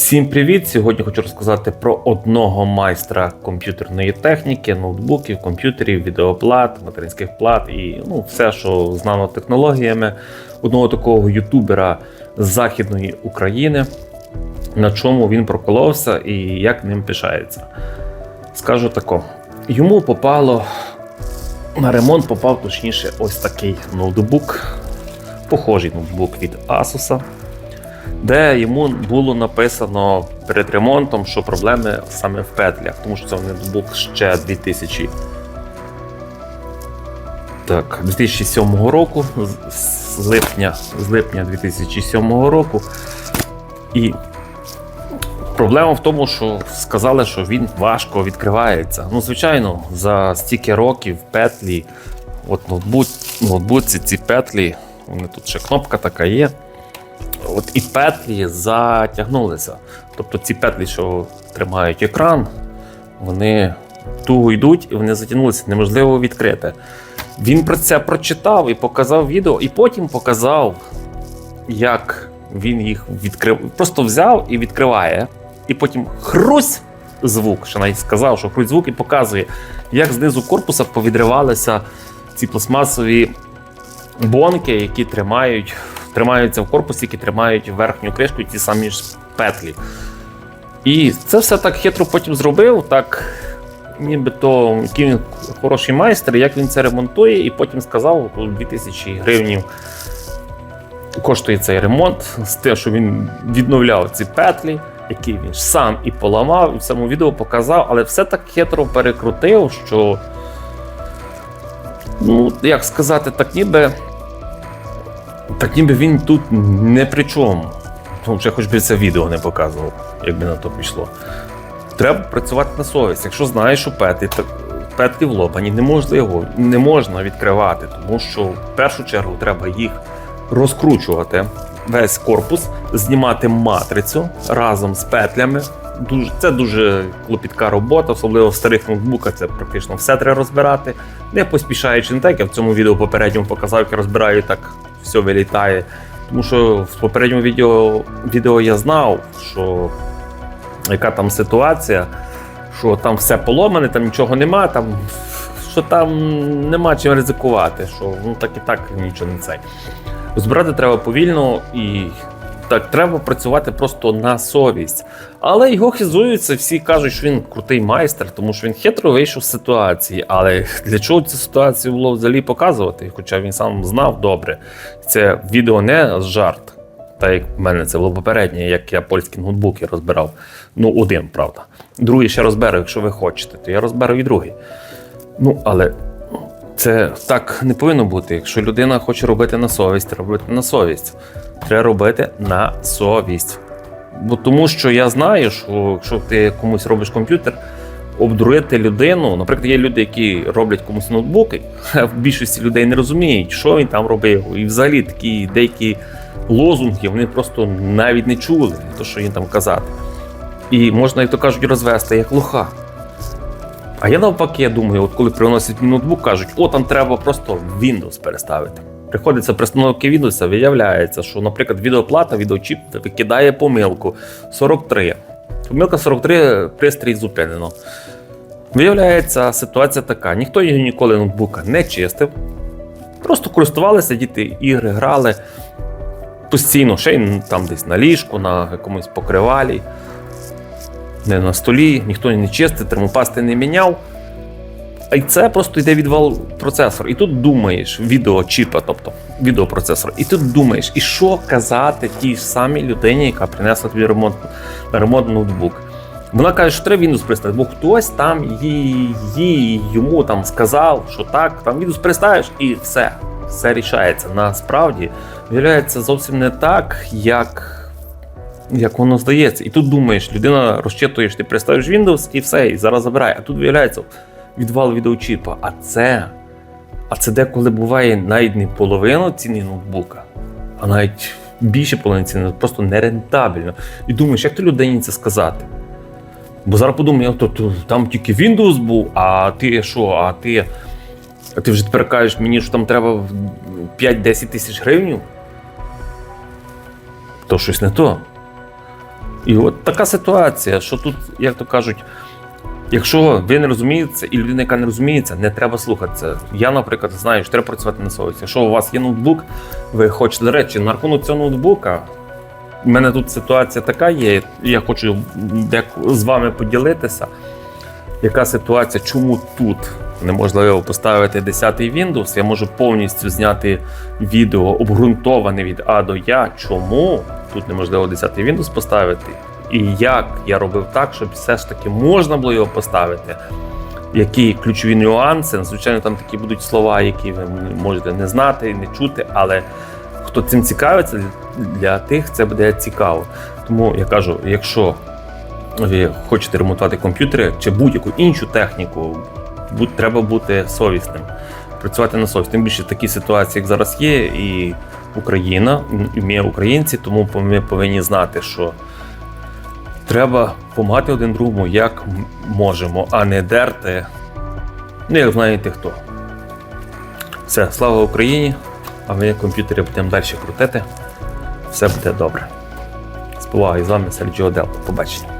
Всім привіт! Сьогодні хочу розказати про одного майстра комп'ютерної техніки, ноутбуків, комп'ютерів, відеоплат, материнських плат і ну, все, що з нанотехнологіями. Одного такого ютубера з Західної України, на чому він проколовся і як ним пишається. Скажу тако: йому попало на ремонт попав точніше ось такий ноутбук, похожий ноутбук від Asus де йому було написано перед ремонтом, що проблеми саме в петлях, тому що це ноутбук ще 2000. Так, 2007 року, з- липня, з липня 2007 року. І проблема в тому, що сказали, що він важко відкривається. Ну, звичайно, за стільки років петлі, от ноутбуці ці петлі, вони тут ще кнопка така є. От і петлі затягнулися. Тобто ці петлі, що тримають екран, вони туго йдуть і вони затягнулися, неможливо відкрити. Він про це прочитав і показав відео, і потім показав, як він їх відкрив. Просто взяв і відкриває. І потім хрусь звук, що навіть сказав, що хрусь звук і показує, як знизу корпуса повідривалися ці пластмасові бонки, які тримають, тримаються в корпусі, які тримають верхню кришку, ті самі ж петлі. І це все так хитро потім зробив, так нібито який він хороший майстер, як він це ремонтує, і потім сказав, що 2000 гривень коштує цей ремонт з те, що він відновляв ці петлі, які він сам і поламав, і в цьому відео показав, але все так хитро перекрутив, що ну, як сказати, так ніби. Так ніби він тут не при чому. Ну, вже хоч би це відео не показував, якби на то пішло. Треба працювати на совість. Якщо знаєш, що петлі, так, петлі влопані, неможливо, не можна відкривати, тому що в першу чергу треба їх розкручувати, весь корпус, знімати матрицю разом з петлями. Дуже, це дуже клопітка робота, особливо в старих ноутбуках. Це практично все треба розбирати. Не поспішаючи не так, я в цьому відео попередньому показав, як розбираю, так все вилітає. Тому що в попередньому відео, відео я знав, що яка там ситуація, що там все поломане, там нічого нема, там, що там нема чим ризикувати, що ну так і так нічого не цей. Збирати треба повільно і так треба працювати просто на совість. Але його хизуються, всі кажуть, що він крутий майстер, тому що він хитро вийшов з ситуації. Але для чого цю ситуацію було взагалі показувати? Хоча він сам знав добре. Це відео не жарт. Так як в мене це було попереднє, як я польські ноутбуки розбирав. Ну, один, правда. Другий ще розберу, якщо ви хочете, то я розберу і другий. Ну, але це так не повинно бути. Якщо людина хоче робити на совість, робити на совість. Треба робити на совість. Бо тому що я знаю, що якщо ти комусь робиш комп'ютер, обдурити людину. Наприклад, є люди, які роблять комусь ноутбуки, а в більшості людей не розуміють, що він там робив. І взагалі такі деякі лозунги вони просто навіть не чули, то що їм там казати. І можна, як то кажуть, розвести як лоха. А я навпаки, я думаю, от коли приносять ноутбук, кажуть, о, там треба просто Windows переставити. Приходиться пристановки Windows, виявляється, що, наприклад, відеоплата, відеочіп викидає помилку 43. Помилка 43 пристрій зупинено. Виявляється, ситуація така: ніхто його ніколи ноутбука не чистив. Просто користувалися діти, ігри грали постійно, ще й там десь на ліжку, на якомусь покривалі, не на столі, ніхто не чистив, термопасти не міняв. А це просто йде відвал процесора. І тут думаєш, відеочіпа, тобто відеопроцесор, і тут думаєш, і що казати тій самій людині, яка принесла тобі ремонт, ремонт ноутбук. Вона каже, що треба Windows пристати, бо хтось там їй, йому там сказав, що так, там Windows пристаєш, і все, все рішається. Насправді виявляється зовсім не так, як. Як воно здається, і тут думаєш, людина розчитуєш, ти пристаєш Windows і все, і зараз забирає. А тут виявляється відвал відеочіпа. А це, а це деколи буває навіть не половину ціни ноутбука, а навіть більше половини ціни, просто нерентабельно. І думаєш, як ти людині це сказати? Бо зараз подумаю, то, то там тільки Windows був, а ти що, а ти. А ти вже тепер кажеш мені, що там треба 5-10 тисяч гривень? То щось не то. І от така ситуація, що тут, як то кажуть, якщо ви не розумієте, і людина, яка не розуміється, не треба слухатися. Я, наприклад, знаю, що треба працювати на совісті. Якщо у вас є ноутбук, ви хочете, до речі, на рахунок цього ноутбука. У мене тут ситуація така є. Я хочу з вами поділитися. Яка ситуація, чому тут неможливо поставити 10-й Windows? Я можу повністю зняти відео обґрунтоване від А до Я. Чому тут неможливо 10-й Windows поставити? І як я робив так, щоб все ж таки можна було його поставити? Які ключові нюанси? Звичайно, там такі будуть слова, які ви можете не знати, не чути, але хто цим цікавиться, для тих це буде цікаво. Тому я кажу, якщо ви хочете ремонтувати комп'ютери чи будь-яку іншу техніку, будь, треба бути совісним, працювати на совість. Тим більше такі ситуації, як зараз є, і Україна, і ми українці, тому ми повинні знати, що треба допомагати один другому як можемо, а не дерти. Ну, як знаєте хто. Все, слава Україні! А ми комп'ютери будемо далі крутити. Все буде добре. З повагою з вами Серджіо Дел. Побачення.